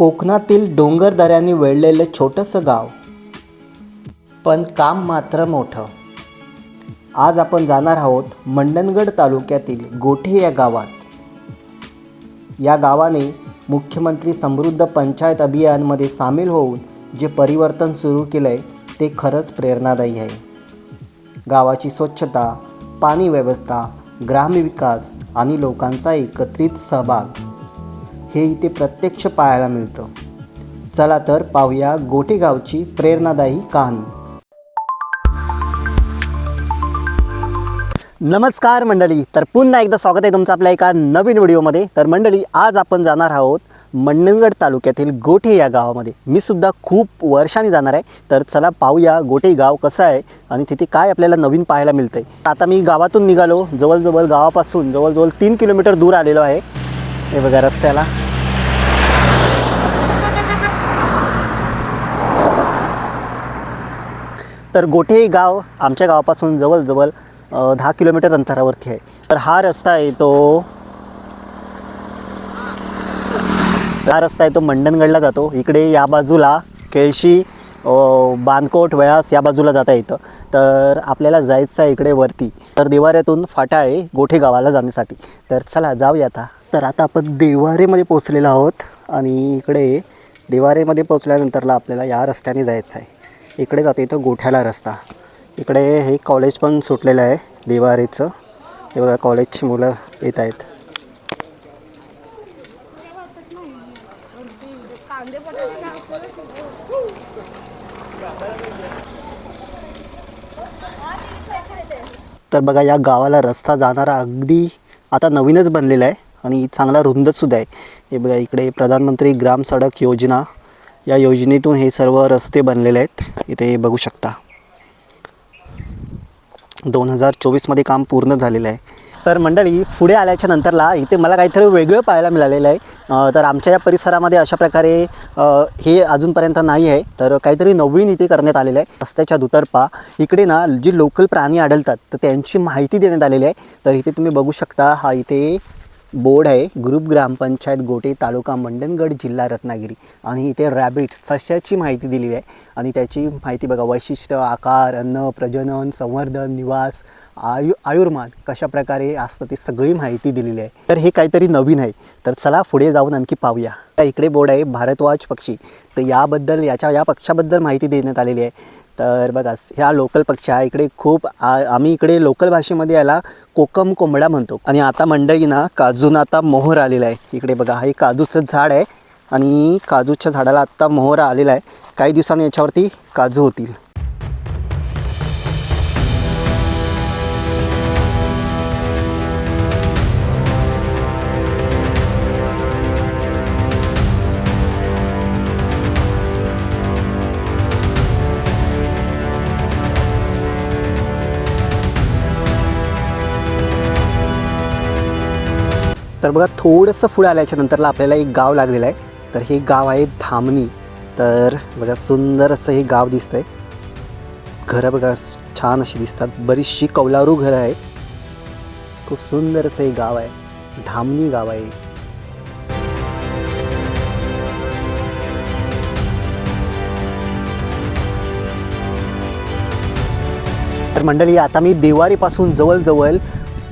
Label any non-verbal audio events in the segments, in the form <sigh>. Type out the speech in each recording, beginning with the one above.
कोकणातील डोंगर दऱ्यांनी छोटंसं गाव. पण काम मात्र मोठं. आज आपण जाणार आहोत मंडणगड तालुक्यातील गोठे या गावात. या गावाने मुख्यमंत्री समृद्ध पंचायत अभियानमध्ये सामील होऊन जे परिवर्तन सुरू केलं आहे ते खरंच प्रेरणादायी आहे. गावाची स्वच्छता पाणी व्यवस्था ग्रामविकास आणि लोकांचा एकत्रित सहभाग हे इथे प्रत्यक्ष पाहायला मिळतं. चला तर पाहूया गोटेगावची प्रेरणादायी कहाणी. नमस्कार मंडळी तर पुन्हा एकदा स्वागत आहे तुमचं आपल्या एका नवीन व्हिडिओमध्ये. तर मंडळी आज आपण जाणार आहोत मंडणगड तालुक्यातील गोठे या गावामध्ये. मी सुद्धा खूप वर्षांनी जाणार आहे. तर चला पाहूया गोठे गाव कसं आहे आणि तिथे काय आपल्याला नवीन पाहायला मिळतं आहे आता मी गावातून निघालो. जवळजवळ गावापासून जवळजवळ तीन किलोमीटर दूर आलेलो आहे. हे बघा रस्त्याला. तर गोठे गाव आमच्या गावापासून जवळजवळ दहा किलोमीटर अंतरावरती आहे. तर हा रस्ता आहे तो हा रस्ता आहे तो मंडणगडला जातो. इकडे या बाजूला केळशी बांधकोट वेळास या बाजूला जाता येतं. तर आपल्याला जायचं आहे इकडे वरती. तर दिवाऱ्यातून फाटा आहे गोठे गावाला जाण्यासाठी. तर चला जाऊया आता. तर आता आपण देवारेमध्ये पोचलेलो आहोत आणि इकडे देवारेमध्ये पोचल्यानंतरला आपल्याला या रस्त्याने जायचं आहे. इकडे जातो इथं गोठ्याला रस्ता. इकडे हे कॉलेज पण सुटलेलं आहे देवारेचं. हे बघा कॉलेजची मुलं येत आहेत. तर बघा या गावाला रस्ता जाणारा अगदी आता नवीनच बनलेला आहे. आणि चांगला रुंदसुद्धा आहे. हे बघा इकडे प्रधानमंत्री ग्राम सडक योजना या योजनेतून हे सर्व रस्ते बनलेले आहेत. इथे बघू शकता. दोन हजार चोवीसमध्ये काम पूर्ण झालेलं आहे. तर मंडळी पुढे आल्याच्या नंतरला इथे मला काहीतरी वेगळं पाहायला मिळालेलं आहे. तर आमच्या या परिसरामध्ये अशा प्रकारे हे अजूनपर्यंत नाही आहे. तर काहीतरी नवीन इथे करण्यात आलेलं आहे. रस्त्याच्या दुतर्फा इकडे ना जी लोकल प्राणी आढळतात तर त्यांची माहिती देण्यात आलेली आहे. तर इथे तुम्ही बघू शकता हा इथे बोर्ड आहे ग्रुप ग्रामपंचायत गोटे तालुका मंडणगड जिल्हा रत्नागिरी. आणि इथे रॅबिट सस्याची माहिती दिलेली आहे. आणि त्याची माहिती बघा वैशिष्ट्य आकार अन्न प्रजनन संवर्धन निवास आयु आयुर्मान कशा प्रकारे असतं ते सगळी माहिती दिलेली आहे. तर हे काहीतरी नवीन आहे. तर चला पुढे जाऊन आणखी पाहूया. त्या इकडे बोर्ड आहे भारतवाज पक्षी. तर याबद्दल याच्या या पक्षाबद्दल माहिती देण्यात आलेली आहे. तर बघा ह्या लोकल पक्षी हा इकडे खूप आ- आम्ही इकडे लोकल भाषेमध्ये याला कोकम कोंबडा म्हणतो. आणि आता मंडळी ना काजून आता मोहर आलेला आहे. इकडे बघा हे काजूचं झाड आहे. आणि काजूच्या झाडाला आत्ता मोहर आलेला आहे. काही दिवसांनी याच्यावरती काजू होतील. तर बघा थोडंसं पुढे आल्याच्या नंतरला आपल्याला एक गाव लागलेलं आहे. तर हे गाव आहे धामणी. तर बघा सुंदर असं हे गाव दिसतंय. घरं बघा छान अशी दिसतात. बरीचशी कौलारू घरं आहेत. खूप सुंदर असं हे गाव आहे. धामणी गाव आहे. तर मंडळी आता मी देवारीपासून जवळजवळ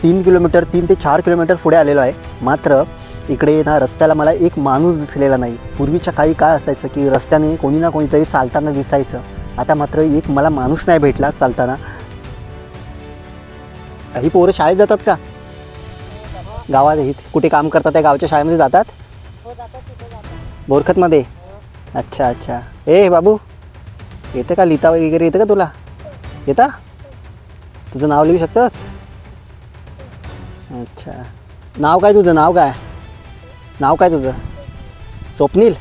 तीन किलोमीटर तीन ते चार किलोमीटर पुढे आलेलो आहे. मात्र इकडे ना रस्त्याला मला एक माणूस दिसलेला नाही. पूर्वीच्या काही काय असायचं की रस्त्याने कोणी ना कोणीतरी चालताना दिसायचं. आता मात्र एक मला माणूस नाही भेटला चालताना. ही पोरं शाळेत जातात का? गावात ही कुठे काम करतात त्या गावच्या शाळेमध्ये जातात? बोरखतमध्ये? अच्छा अच्छा. ए बाबू येतं का? लिहिता वगैरे येतं का तुला? येता? तुझं नाव लिहू शकतोस? अच्छा. नाव काय तुझं? नाव काय? नाव काय तुझं? स्वप्नील?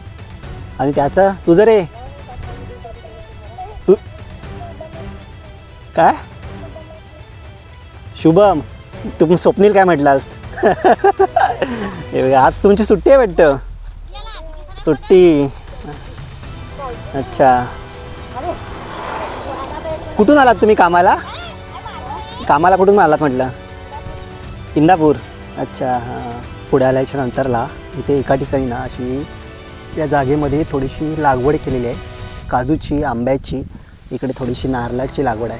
आणि त्याचं? तुझं रे? तू काय? शुभम. तुम स्वप्नील काय म्हटलास? <laughs> बघा, आज तुमची सुट्टी आहे वाटतं? सुट्टी. अच्छा. कुठून आलात तुम्ही कामाला? कामाला कुठून आलात म्हटलं? इंदापूर. अच्छा हां. पुढे आल्याच्या नंतरला इथे एका ठिकाणी ना अशी या जागेमध्ये थोडीशी लागवड केलेली आहे. काजूची आंब्याची इकडे थोडीशी नारळाची लागवड आहे.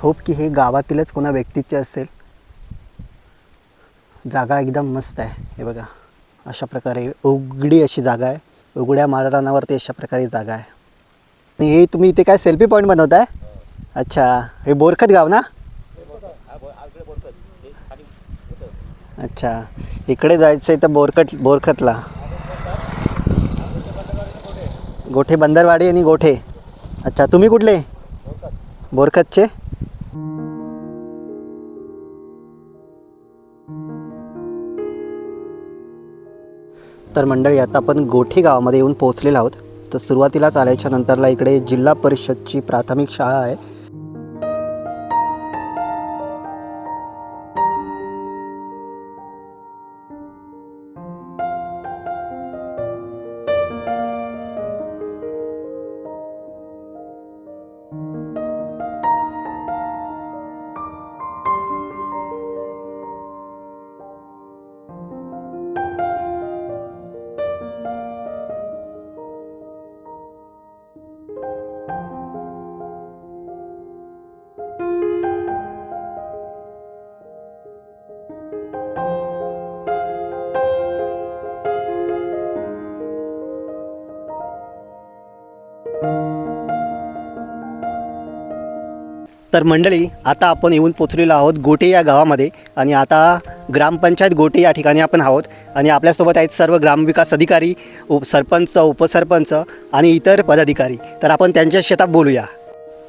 होप की हे गावातीलच कोणा व्यक्तीचे असेल. जागा एकदम मस्त आहे. हे बघा अशा प्रकारे उघडी अशी जागा आहे. उघड्या माळरानावरती अशा प्रकारे जागा आहे. आणि हे तुम्ही इथे काय सेल्फी पॉईंट बनवताय? अच्छा हे बोरखत गाव ना? अच्छा. इकडे जायचं आहे तर बोरकट बोरखतला. गोठे बंदरवाडी आणि गोठे. अच्छा तुम्ही कुठले? बोरखतचे? तर मंडळी आता आपण गोठे गावामध्ये येऊन पोहोचलेलो आहोत. तर सुरुवातीलाच चालायच्या नंतरला इकडे जिल्हा परिषदची प्राथमिक शाळा आहे. तर मंडळी आता आपण येऊन पोचलेलो आहोत गोटे या गावामध्ये आणि आता ग्रामपंचायत गोटे या ठिकाणी आपण आहोत आणि आपल्यासोबत आहेत सर्व ग्रामविकास अधिकारी उप सरपंच उपसरपंच आणि इतर पदाधिकारी. तर आपण त्यांच्या शेतात बोलूया.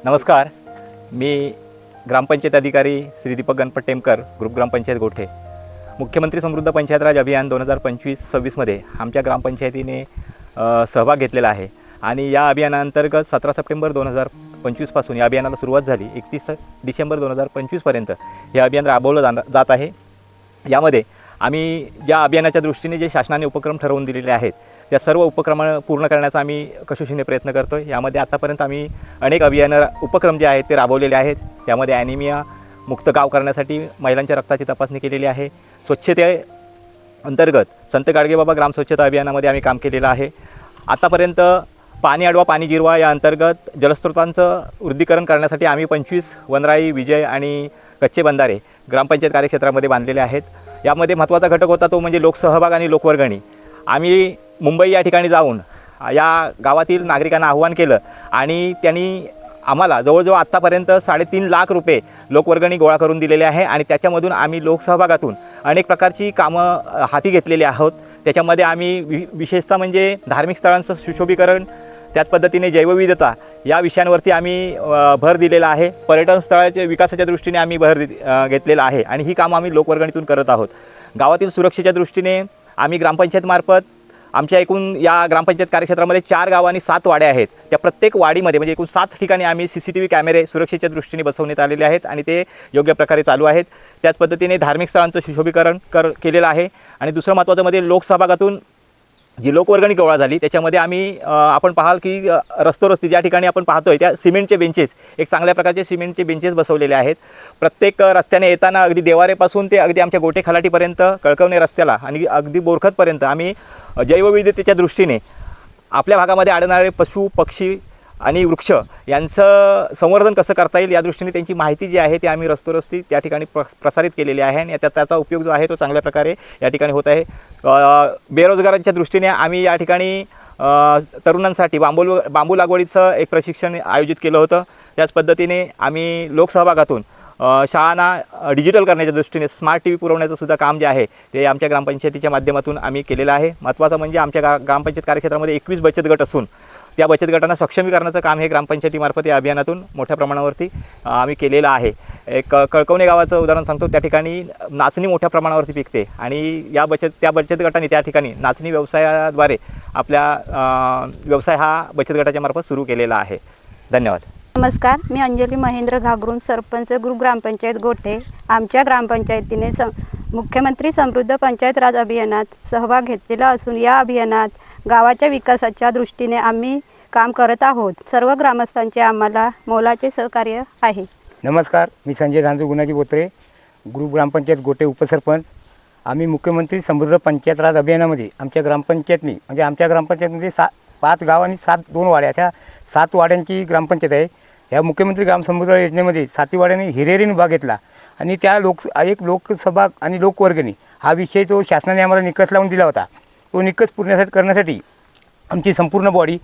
नमस्कार. मी ग्रामपंचायत अधिकारी श्री दीपक गणपत टेमकर ग्रुप ग्रामपंचायत गोठे. मुख्यमंत्री समृद्ध पंचायत राज अभियान दोन हजार पंचवीस सव्वीसमध्ये आमच्या ग्रामपंचायतीने सहभाग घेतलेला आहे. आणि या अभियानाअंतर्गत सतरा सप्टेंबर दोन हजार पंचवीसपासून या अभियानाला सुरुवात झाली. एकतीस डिसेंबर दोन हजार पंचवीसपर्यंत हे अभियान राबवलं जा जात आहे. यामध्ये आम्ही ज्या अभियानाच्या दृष्टीने जे शासनाने उपक्रम ठरवून दिलेले आहेत त्या सर्व उपक्रम पूर्ण करण्याचा आम्ही कशोशीने प्रयत्न करतो आहे यामध्ये आतापर्यंत आम्ही अनेक अभियानं उपक्रम जे आहेत ते राबवलेले आहेत. यामध्ये ॲनिमिया मुक्त गाव करण्यासाठी महिलांच्या रक्ताची तपासणी केलेली आहे. स्वच्छते अंतर्गत संत गाडगेबाबा ग्राम स्वच्छता अभियानामध्ये आम्ही काम केलेलं आहे. आतापर्यंत पाणी अडवा पाणी जिरवा या अंतर्गत जलस्रोतांचं वृद्धीकरण करण्यासाठी आम्ही पंचवीस वनराई विजय आणि कच्चे बंधारे ग्रामपंचायत कार्यक्षेत्रामध्ये बांधलेले आहेत. यामध्ये महत्त्वाचा घटक होता तो म्हणजे लोकसहभाग आणि लोकवर्गणी. आम्ही मुंबई या ठिकाणी जाऊन या गावातील नागरिकांना आव्हान केलं आणि त्यांनी आम्हाला जवळजवळ आत्तापर्यंत साडेतीन लाख रुपये लोकवर्गणी गोळा करून दिलेले आहे आणि त्याच्यामधून आम्ही लोकसहभागातून अनेक प्रकारची कामं हाती घेतलेली आहोत. त्याच्यामध्ये आम्ही वि विशेषतः म्हणजे धार्मिक स्थळांचं सुशोभीकरण त्याच पद्धतीने जैवविविधता या विषयांवरती आम्ही भर दिलेला आहे. पर्यटन स्थळाच्या विकासाच्या दृष्टीने आम्ही भर दि- घेतलेला आहे आणि ही कामं आम्ही लोकवर्गणीतून करत आहोत. गावातील सुरक्षेच्या दृष्टीने आम्ही ग्रामपंचायतमार्फत आमच्या एकूण या ग्रामपंचायत कार्यक्षेत्रामध्ये चार गावांनी आणि सात वाड्या आहेत. त्या प्रत्येक वाडीमध्ये म्हणजे एकूण सात ठिकाणी आम्ही सी सी टी व्ही कॅमेरे सुरक्षेच्या दृष्टीने बसवण्यात आलेले आहेत आणि ते योग्य प्रकारे चालू आहेत. त्याच पद्धतीने धार्मिक स्थळांचं सुशोभीकरण कर केलेलं आहे. आणि दुसरं महत्त्वाचं म्हणजे लोकसहभागातून जी लोकवर्गणी गोळा झाली त्याच्यामध्ये आम्ही आपण पाहाल की रस्तोरस्ती ज्या ठिकाणी आपण पाहतोय त्या सिमेंटचे बेंचेस एक चांगल्या प्रकारचे सिमेंटचे बेंचेस बसवलेले आहेत. प्रत्येक रस्त्याने येताना अगदी देवारेपासून ते अगदी आमच्या गोटे खलाटीपर्यंत कळकवणे रस्त्याला आणि अगदी बोरखतपर्यंत आम्ही जैवविविधतेच्या दृष्टीने आपल्या भागामध्ये आढळणारे पशु पक्षी आणि वृक्ष यांचं संवर्धन कसं करता येईल या दृष्टीने त्यांची माहिती जी आहे ती आम्ही रस्तोरस्ती त्या ठिकाणी प्र प्रसारित केलेली आहे आणि त्या त्याचा उपयोग जो आहे तो चांगल्या प्रकारे या ठिकाणी होत आहे. बेरोजगारांच्या दृष्टीने आम्ही या ठिकाणी तरुणांसाठी बांबू बांबू लागवडीचं एक प्रशिक्षण आयोजित केलं होतं. त्याच पद्धतीने आम्ही लोकसहभागातून शाळांना डिजिटल करण्याच्या दृष्टीने स्मार्ट टी व्ही पुरवण्याचं सुद्धा काम जे आहे ते आमच्या ग्रामपंचायतीच्या माध्यमातून आम्ही केलेलं आहे. महत्त्वाचं म्हणजे आमच्या गा ग्रामपंचायत कार्यक्षेत्रामध्ये एकवीस बचत गट असून त्या बचत गटांना सक्षमीकरणाचं काम हे ग्रामपंचायतीमार्फत या अभियानातून मोठ्या प्रमाणावरती आम्ही केलेलं आहे. एक कळकवणे गावाचं उदाहरण सांगतो. त्या ठिकाणी नाचणी मोठ्या प्रमाणावरती पिकते आणि या बचत त्या बचत गटाने त्या ठिकाणी नाचणी व्यवसायाद्वारे आपल्या व्यवसाय हा बचत गटाच्या मार्फत सुरू केलेला आहे. धन्यवाद. नमस्कार. मी अंजली महेंद्र घागरून सरपंच गुरु ग्रामपंचायत गोठे आमच्या ग्रामपंचायतीने स मुख्यमंत्री समृद्ध पंचायत राज अभियानात सहभाग घेतलेला असून या अभियानात गावाच्या विकासाच्या दृष्टीने आम्ही काम करत आहोत. सर्व ग्रामस्थांचे आम्हाला मोलाचे सहकार्य आहे. नमस्कार मी संजय धांजू गुणाजी बोत्रे ग्रुप ग्रामपंचायत गोटे उपसरपंच. आम्ही मुख्यमंत्री समृद्ध पंचायत राज अभियानामध्ये आमच्या ग्रामपंचायतनी म्हणजे आमच्या ग्रामपंचायतमध्ये सा पाच गाव आणि सात दोन वाड्या अशा सात वाड्यांची ग्रामपंचायत आहे. ह्या मुख्यमंत्री ग्राम समृद्ध योजनेमध्ये साती वाड्याने हिरेरीने भाग घेतला. आणि त्या लोक एक लोकसभा आणि लोकवर्गणी हा विषय तो शासनाने आम्हाला निकष लावून दिला होता. तो निकस पुरण्यासाठी करण्यासाठी आमची संपूर्ण बॉडी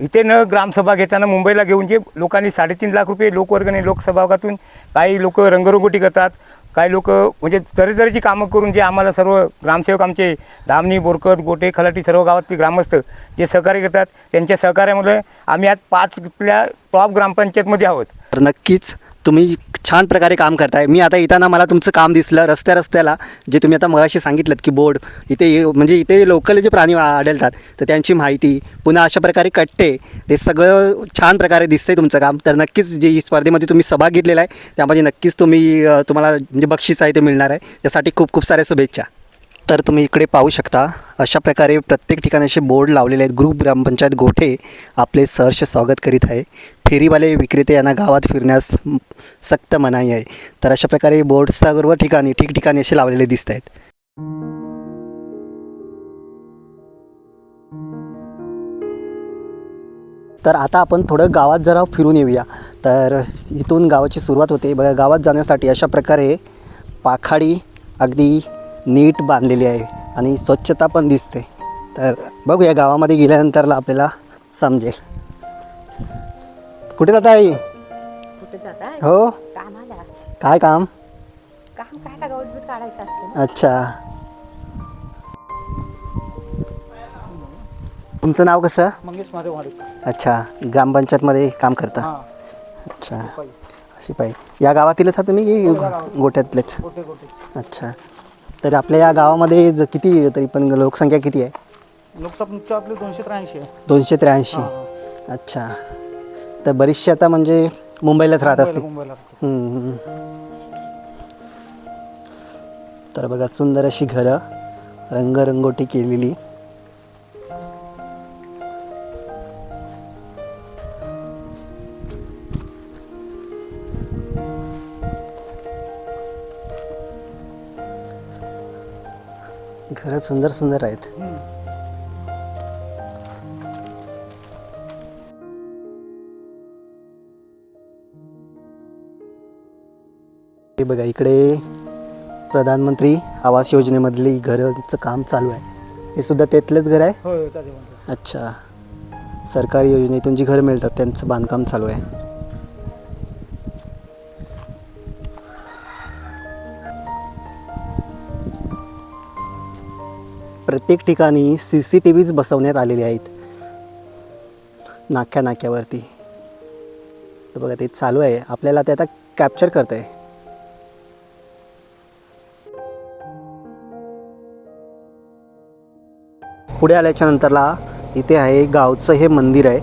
इथे न ग्रामसभा घेताना मुंबईला घेऊन जे लोकांनी साडेतीन लाख रुपये लोकवर्गणी लोकसभागातून काही लोक रंगरंगोटी करतात काही लोक म्हणजे तऱ्हेतऱ्हेची कामं करून जे आम्हाला सर्व ग्रामसेवक आमचे धामणी बोरकत गोटे खलाटी सर्व गावातले ग्रामस्थ जे सहकार्य करतात त्यांच्या सहकार्यामुळे आम्ही आज पाचल्या टॉप ग्रामपंचायतमध्ये आहोत. तर नक्कीच तुम्ही छान प्रकारे काम करताय. मी आता येताना मला तुमचं काम दिसलं रस्त्या रस्त्याला जे तुम्ही आता मगाशी सांगितलं की बोर्ड इथे म्हणजे इथे लोकल जे प्राणी आढळतात तर त्यांची माहिती पुन्हा अशा प्रकारे कट्टे ते सगळं छान प्रकारे दिसतंय तुमचं काम. तर नक्कीच जे ही स्पर्धेमध्ये तुम्ही सहभाग घेतलेला आहे त्यामध्ये नक्कीच तुम्ही तुम्हाला म्हणजे बक्षीस आहे ते मिळणार आहे. त्यासाठी खूप खूप साऱ्या शुभेच्छा. तर तुम्ही इकडे पाहू शकता अशा प्रकारे प्रत्येक ठिकाणी असे बोर्ड लावलेले आहेत. ग्रुप ग्रामपंचायत गोठे आपले सहर्ष स्वागत करीत आहे. फेरीवाले विक्रेते यांना गावात फिरण्यास सक्त मनाई आहे. तर अशा प्रकारे बोर्ड सर्व ठिकाणी ठिकठिकाणी असे लावलेले दिसत आहेत. तर आता आपण थोडं गावात जरा फिरून येऊया. तर इथून गावाची सुरुवात होते. बघा गावात जाण्यासाठी अशा प्रकारे पाखाडी अगदी नीट बांधलेली आहे आणि स्वच्छता पण दिसते. तर बघूया गावामध्ये गेल्यानंतरला आपल्याला समजेल. कुठे जाता आई जाताय? हो. कामाला. काय काम? काम काय गवत बीट काढायचं असतं ना? अच्छा. तुमचं नाव कसं? मंगेश महादेव वाडे. अच्छा. ग्रामपंचायतमध्ये काम करता? हां. अच्छा. अशी पाहिजे या गावातीलच आहात तुम्ही की गोट्यातलेच गोटे गोटे अच्छा. तर आपल्या या गावामध्ये ज किती तरी पण लोकसंख्या किती आहे? लोकसभा आपली दोनशे त्र्याऐंशी आहे. दोनशे त्र्याऐंशी. अच्छा. तर बरीचशी आता म्हणजे मुंबईलाच राहत असते मुंबईला हम्म, हम्म. तर बघा सुंदर अशी घरं रंगरंगोटी केलेली. घरं सुंदर सुंदर आहेत. हे बघा इकडे प्रधानमंत्री आवास योजनेमधली घरांचं काम चालू आहे. हे सुद्धा त्यातलेच घर आहे? होय अच्छा. सरकारी योजनेतून जी घरं मिळतात त्यांचं बांधकाम चालू आहे. प्रत्येक ठिकाणी सी सी टी व्हीज बसवण्यात आलेले आहेत. नाक्या नाक्यावरती. तर बघा ते चालू आहे. आपल्याला ते आता कॅप्चर करतं आहे पुढे आल्याच्या नंतरला इथे आहे गावचं हे मंदिर आहे.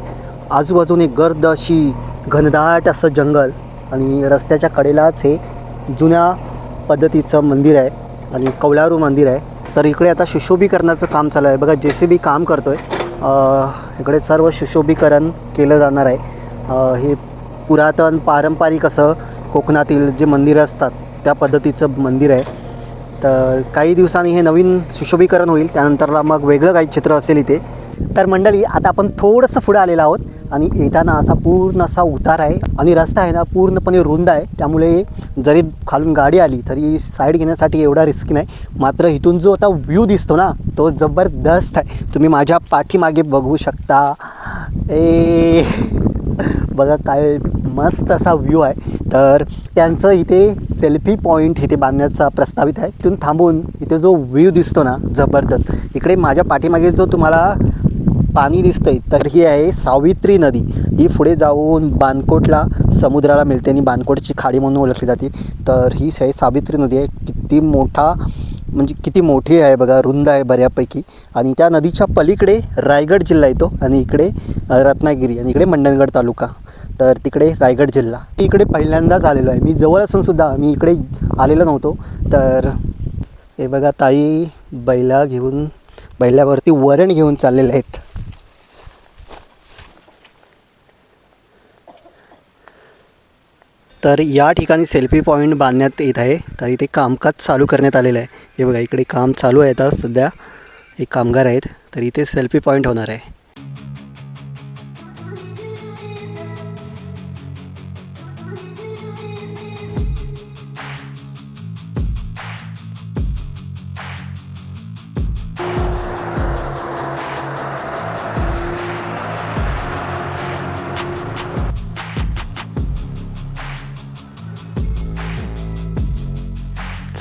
आजूबाजूने गर्द अशी घनदाट असं जंगल आणि रस्त्याच्या कडेलाच हे जुन्या पद्धतीचं मंदिर आहे आणि कौलारू मंदिर आहे. तर इकडे आता सुशोभीकरणाचं काम चालू आहे. बघा जे सी बी काम करतो आहे इकडे सर्व सुशोभीकरण केलं जाणार आहे. हे पुरातन पारंपरिक असं कोकणातील जे मंदिरं असतात त्या पद्धतीचं मंदिर आहे. तर काही दिवसांनी हे नवीन सुशोभीकरण होईल. त्यानंतरला मग वेगळं काही चित्र असेल इथे. तर मंडळी आता आपण थोडंसं पुढे आलेलो आहोत आणि येताना असा पूर्ण असा उतार आहे आणि रस्ता आहे ना पूर्णपणे रुंद आहे. त्यामुळे जरी खालून गाडी आली तरी साईड घेण्यासाठी एवढा रिस्की नाही. मात्र इथून जो आता व्ह्यू दिसतो ना तो जबरदस्त आहे. तुम्ही माझ्या पाठीमागे बघू शकता. ए बघा काय मस्त असा व्ह्यू आहे. तर त्यांचं इथे सेल्फी पॉईंट इथे बांधण्याचा प्रस्तावित आहे. तिथून थांबून इथे जो व्ह्यू दिसतो ना जबरदस्त. इकडे माझ्या पाठीमागे जो तुम्हाला पाणी दिसतंय तर ही आहे सावित्री नदी. ही पुढे जाऊन बानकोटला समुद्राला मिळते आणि बानकोटची खाडी म्हणून ओळखली जाते. तर ही आहे सावित्री नदी आहे. किती मोठा म्हणजे किती मोठी आहे बघा रुंद आहे बऱ्यापैकी. आणि त्या नदीच्या पलीकडे रायगड जिल्हा येतो आणि इकडे रत्नागिरी आणि इकडे मंडणगड तालुका. तर तिकडे रायगड जिल्हा. इकडे पहिल्यांदाच आलेलो आहे. मी जवळ असून सुद्धा मी इकडे आलेलो नव्हतो. तर हे बघा ताई बैला घेऊन बैलावरती वरण घेऊन चाललेले आहेत. तर या ठिकाणी सेल्फी पॉईंट बांधण्यात येत आहे. तर इथे कामकाज चालू करण्यात आलेलं आहे. हे बघा इकडे काम चालू आहे आता. सध्या एक कामगार आहेत. तर इथे सेल्फी पॉईंट होणार आहे.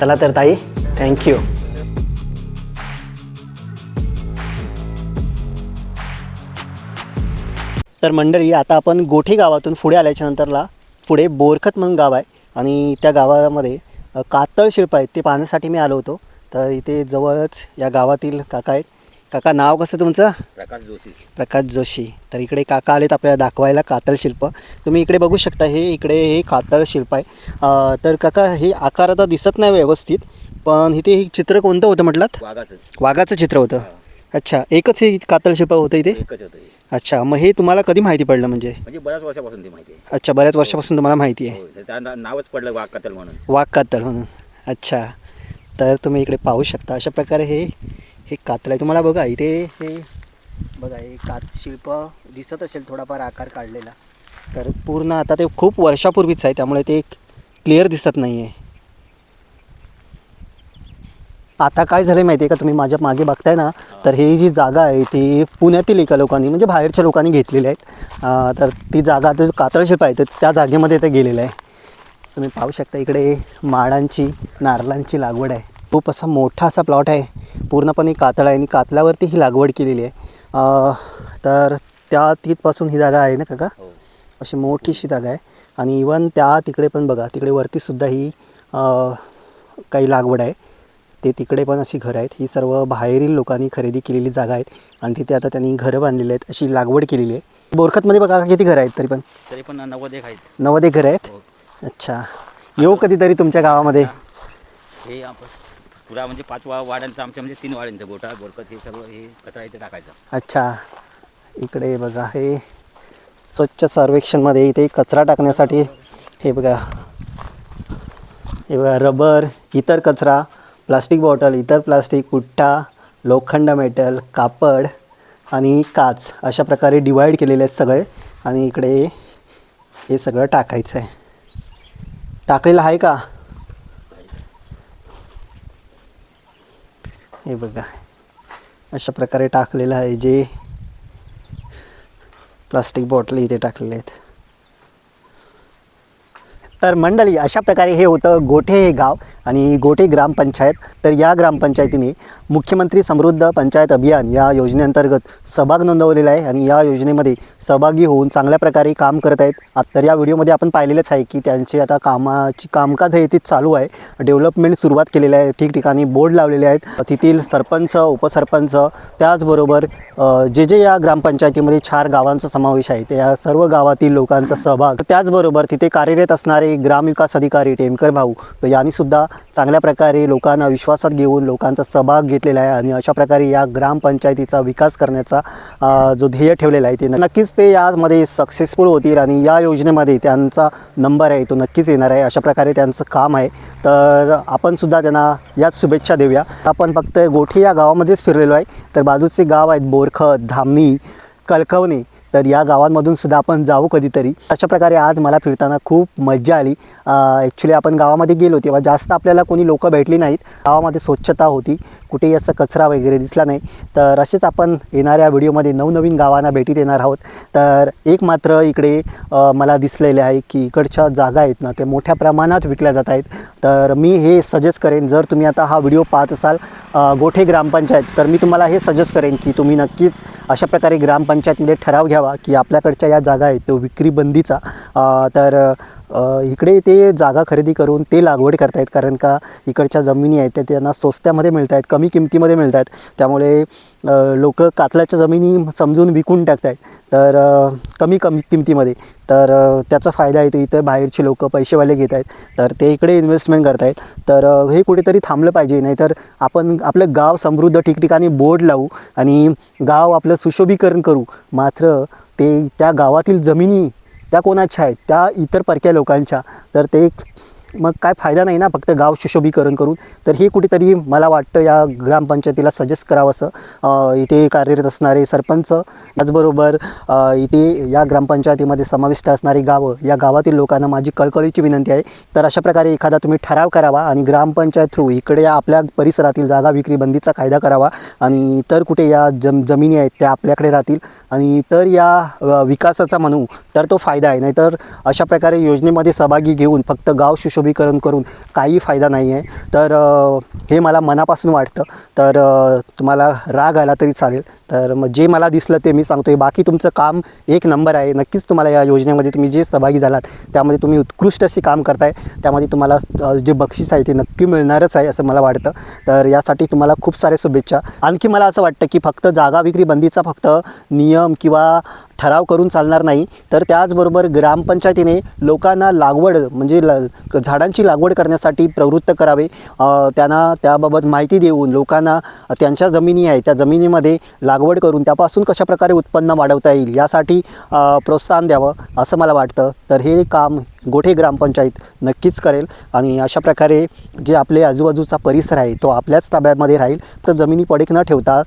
चला तर ताई थँक्यू तर मंडळी आता आपण गोठे गावातून पुढे आल्याच्या नंतरला पुढे बोरखत म्हणून गाव आहे आणि त्या गावामध्ये कातळ शिल्प आहेत ते पाहण्यासाठी मी आलो होतो. तर इथे जवळच या गावातील काका आहेत. काका नाव कसं तुमचं? प्रकाश जोशी. प्रकाश जोशी. तर इकडे काका आलेत आपल्याला दाखवायला कातळ शिल्प. तुम्ही इकडे बघू शकता हे इकडे हे कातळ शिल्प आहे. तर काका हे आकार आता दिसत नाही व्यवस्थित पण इथे हे चित्र कोणतं होतं म्हटलात? वाघाचं. वाघाचं चित्र होतं. अच्छा एकच हे कातळ शिल्प होतं इथे? एकच होतं अच्छा मग हे तुम्हाला कधी माहिती पडलं म्हणजे? म्हणजे बऱ्याच वर्षापासून ते माहिती आहे. अच्छा बऱ्याच वर्षापासून तुम्हाला माहिती आहे. हो, त्या ना- नावच पडलं वाघ कतल म्हणून. वाघ कातळ म्हणून. अच्छा तर तुम्ही इकडे पाहू शकता. अशा प्रकारे हे हे कातलं आहे. तुम्हाला बघा इथे हे बघा हे कात शिल्प दिसत असेल थोडाफार आकार काढलेला. तर पूर्ण आता ते खूप वर्षापूर्वीच आहे त्यामुळे ते क्लिअर दिसत नाही आहे आता काय झालं माहिती आहे का? तुम्ही माझ्या मागे बघताय ना तर ही जी जागा आहे ती पुण्यातील एका लोकांनी म्हणजे बाहेरच्या लोकांनी घेतलेली आहेत तर ती जागा आता जो कातळ शिल्प आहे तर त्या जागेमध्ये ते गेलेलं आहे. तुम्ही पाहू शकता इकडे माडांची नारळांची लागवड आहे. खूप असा मोठा असा प्लॉट आहे. पूर्णपणे कातळ आहे आणि कातळावरती ही लागवड केलेली आहे. तर त्या तिथपासून ही जागा आहे ना काका? अशी मोठीशी जागा आहे. आणि इवन त्या तिकडे पण बघा तिकडे वरतीसुद्धा ही काही लागवड आहे. ते तिकडे पण अशी घरं आहेत. ही सर्व बाहेरील लोकांनी खरेदी केलेली जागा आहेत. आणि तिथे आता त्यांनी घरं बांधलेली आहेत अशी लागवड केलेली आहे. बोरखतमध्ये बघा किती घरं आहेत तरी पण. तरी पण नव्वद एक आहेत. नव्वद एक घरं आहेत? अच्छा. येऊ कधीतरी तुमच्या गावामध्ये. हे आपण पुरा म्हणजे पाच वा आमच्या म्हणजे तीन वाड्यांचा गोटा बोरकत हे सर्व हे कचरा इथे टाकायचं. अच्छा. इकडे बघा हे स्वच्छ सर्वेक्षणमध्ये इथे कचरा टाकण्यासाठी हे बघा. हे बघा रबर इतर कचरा प्लास्टिक बॉटल इतर प्लास्टिक पुठ्ठा लोखंड मेटल कापड आणि काच अशा प्रकारे डिवाईड केलेले आहेत सगळे आणि इकडे हे सगळं टाकायचं आहे टाकलेलं आहे का? हे बघा. अशा प्रकारे टाकलेलं आहे जे प्लास्टिक बॉटल इथे टाकलेले आहेत. तर मंडळी अशा प्रकारे हे होतं गोठे हे गाव आणि गोठे ग्रामपंचायत. तर या ग्रामपंचायतीने मुख्यमंत्री समृद्ध पंचायत अभियान या योजनेअंतर्गत सहभाग नोंदवलेला आहे आणि या योजनेमध्ये सहभागी होऊन चांगल्या प्रकारे काम करत आहेत. तर या व्हिडिओमध्ये आपण पाहिलेलंच आहे की त्यांचे आता कामाची कामकाज हे ते चालू आहे. डेव्हलपमेंट सुरुवात केलेली आहे. ठिकठिकाणी बोर्ड लावलेले आहेत. तेथील सरपंच उपसरपंच त्याचबरोबर जे जे या ग्रामपंचायतीमध्ये चार गावांचा समावेश आहे त्या सर्व गावातील लोकांचा सहभाग. त्याचबरोबर तिथे कार्यरत असणारे ग्रामविकास अधिकारी टेमकर भाऊ. तर यांनीसुद्धा चांगल्या प्रकारे लोकांना विश्वासात घेऊन लोकांचा सहभाग घेतलेला आहे आणि अशा प्रकारे या ग्रामपंचायतीचा विकास करण्याचा जो ध्येय ठेवलेला आहे ते नक्कीच ते यामध्ये सक्सेसफुल होतील आणि या योजनेमध्ये त्यांचा नंबर आहे तो नक्कीच येणार आहे अशा प्रकारे त्यांचं काम आहे. तर आपणसुद्धा त्यांना याच शुभेच्छा देऊया. आपण फक्त गोठी या गावामध्येच फिरलेलो आहे. तर बाजूचे गाव आहेत बोरखत धामणी कलकवणे तर या गावांमधून सुद्धा आपण जाऊ कधीतरी. अशा प्रकारे आज मला फिरताना खूप मज्जा आली. ॲक्च्युली आपण गावामध्ये गेलो तेव्हा जास्त आपल्याला कोणी लोकं भेटली नाहीत. गावामध्ये स्वच्छता होती. कुठेही असं कचरा वगैरे दिसला नाही. तर असेच आपण येणाऱ्या व्हिडिओमध्ये नवनवीन गावांना भेटीत येणार आहोत. तर एक मात्र इकडे मला दिसलेले आहे की इकडच्या जागा आहेत ना ते मोठ्या प्रमाणात विकल्या जात आहेत. तर मी हे सजेस्ट करेन जर तुम्ही आता हा व्हिडिओ पाहत असाल गोठे ग्रामपंचायत तर मी तुम्हाला हे सजेस्ट करेन की तुम्ही नक्कीच अशा प्रकारे ग्रामपंचायतमध्ये ठराव घ्या द्यावा की आपल्याकडच्या या जागा आहेत तो विक्री बंदीचा तर इकडे ते जागा खरेदी करून ते लागवड करतायत कारण का इकडच्या जमिनी आहेत त्या त्यांना स्वस्त्यामध्ये मिळत आहेत कमी किमतीमध्ये मिळत आहेत त्यामुळे लोक कातलाच्या जमिनी समजून विकून टाकत आहेत तर कमी कमी किमतीमध्ये. तर त्याचा फायदा येतो इतर बाहेरचे लोक पैसेवाले घेत आहेत तर ते इकडे इन्व्हेस्टमेंट करत आहेत तर हे कुठेतरी थांबलं पाहिजे नाहीतर आपण आपलं गाव समृद्ध ठिकठिकाणी बोर्ड लावू आणि गाव आपलं सुशोभीकरण करू. मात्र ते त्या गावातील जमिनी त्या कोणाच्या आहेत? त्या इतर परक्या लोकांच्या. तर ते मग काय फायदा नाही ना फक्त गाव सुशोभीकरण करून. तर हे कुठेतरी मला वाटतं या ग्रामपंचायतीला सजेस्ट करावं असं. इथे कार्यरत असणारे सरपंच त्याचबरोबर इथे या ग्रामपंचायतीमध्ये समाविष्ट असणारी गावं या गावातील लोकांना माझी कळकळीची विनंती आहे. तर अशा प्रकारे एखादा तुम्ही ठराव करावा आणि ग्रामपंचायत थ्रू इकडे या आपल्या परिसरातील जागा विक्री बंदीचा कायदा करावा. आणि इतर कुठे या जम जमिनी आहेत त्या आपल्याकडे राहतील. आणि तर या विकासाचा म्हणू तर तो फायदा आहे. नाहीतर अशा प्रकारे योजनेमध्ये सहभागी घेऊन फक्त गाव सुशोभीकरण करून काही फायदा नाही आहे तर हे मला मनापासून वाटतं. तर तुम्हाला राग आला तरी चालेल. तर मग जे मला दिसलं ते मी सांगतो आहे बाकी तुमचं काम एक नंबर आहे. नक्कीच तुम्हाला या योजनेमध्ये तुम्ही जे सहभागी झालात त्यामध्ये तुम्ही उत्कृष्ट असे काम करताय. त्यामध्ये तुम्हाला जे बक्षीस आहे ते नक्की मिळणारच आहे असं मला वाटतं. तर यासाठी तुम्हाला खूप सारे शुभेच्छा. आणखी मला असं वाटतं की फक्त जागा विक्री बंदीचा फक्त नियम किंवा ठराव करून चालणार नाही. तर त्याचबरोबर ग्रामपंचायतीने लोकांना लागवड म्हणजे ल झाडांची लागवड करण्यासाठी प्रवृत्त करावे. त्यांना त्याबाबत माहिती देऊन लोकांना त्यांच्या जमिनी आहे त्या जमिनीमध्ये लागवड करून त्यापासून कशाप्रकारे उत्पन्न वाढवता येईल यासाठी प्रोत्साहन द्यावं असं मला वाटतं. तर हे काम गोठे ग्रामपंचायत नक्कीच करेल. आणि अशा प्रकारे जे आपले आजूबाजूचा परिसर आहे तो आपल्याच ताब्यामध्ये राहील. तर जमिनी पडीक न ठेवता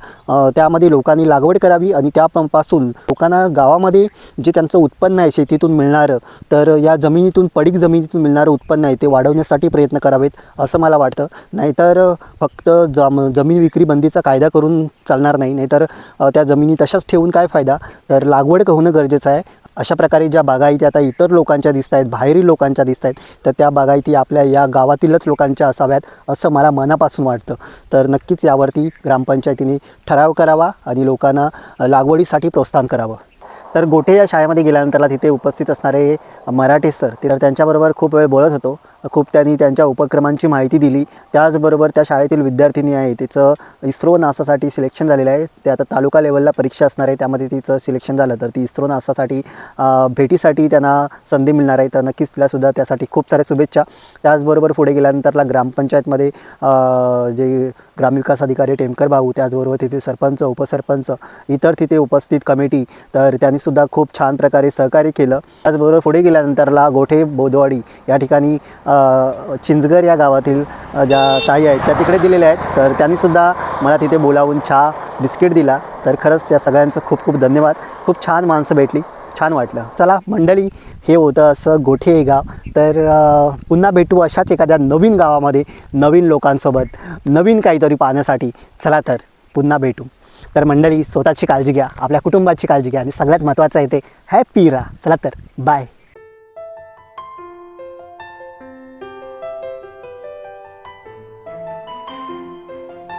त्यामध्ये लोकांनी लागवड करावी आणि त्यापासून लोकांना गावामध्ये जे त्यांचं उत्पन्न आहे शेतीतून मिळणारं तर या जमिनीतून पडीक जमिनीतून मिळणारं उत्पन्न आहे ते वाढवण्यासाठी प्रयत्न करावेत असं मला वाटतं. नाहीतर फक्त जम जमीन विक्री बंदीचा कायदा करून चालणार नाही. नाहीतर त्या जमिनी तशाच ठेवून काय फायदा? तर लागवड होणं गरजेचं आहे. अशा प्रकारे ज्या बागायती आता इतर लोकांच्या दिसत आहेत बाहेरील लोकांच्या दिसत आहेत तर त्या बागायती आपल्या या गावातीलच लोकांच्या असाव्यात असं मला मनापासून वाटतं. तर नक्कीच यावरती ग्रामपंचायतीने ठराव करावा आणि लोकांना लागवडीसाठी प्रोत्साहन करावं. तर गोटे या शाळेमध्ये गेल्यानंतरला तिथे उपस्थित असणारे मराठे सर तर त्यांच्याबरोबर खूप वेळ बोलत होतो. खूप त्यांनी त्यांच्या उपक्रमांची माहिती दिली. त्याचबरोबर त्या शाळेतील विद्यार्थिनी आहे तिचं इस्रो नासासाठी सिलेक्शन झालेलं आहे. ते आता तालुका लेवलला परीक्षा असणार आहे त्यामध्ये तिचं सिलेक्शन झालं तर ती इस्रो नासासाठी भेटीसाठी त्यांना संधी मिळणार आहे. तर नक्कीच तिलासुद्धा त्यासाठी खूप साऱ्या शुभेच्छा. त्याचबरोबर पुढे गेल्यानंतरला ग्रामपंचायतमध्ये जे ग्रामविकास अधिकारी टेमकर भाऊ त्याचबरोबर तिथे सरपंच उपसरपंच इतर तिथे उपस्थित कमिटी तर त्यांनीसुद्धा खूप छान प्रकारे सहकार्य केलं. त्याचबरोबर पुढे गेल्यानंतरला गोठे बोदवाडी या ठिकाणी चिंचगर या गावातील ज्या ताई आहेत त्या तिकडे दिलेल्या आहेत. तर त्यांनीसुद्धा मला तिथे बोलावून चहा बिस्किट दिला. तर खरंच या सगळ्यांचं खूप खूप धन्यवाद. खूप छान माणसं भेटली. छान वाटलं. चला मंडळी हे होतं असं गोठे गाव. तर पुन्हा भेटू अशाच एखाद्या नवीन गावामध्ये नवीन लोकांसोबत नवीन काहीतरी पाहण्यासाठी. चला तर पुन्हा भेटू. तर मंडळी स्वतःची काळजी घ्या आपल्या कुटुंबाची काळजी घ्या आणि सगळ्यात महत्त्वाचं आहे ते हॅपी राहा. चला तर बाय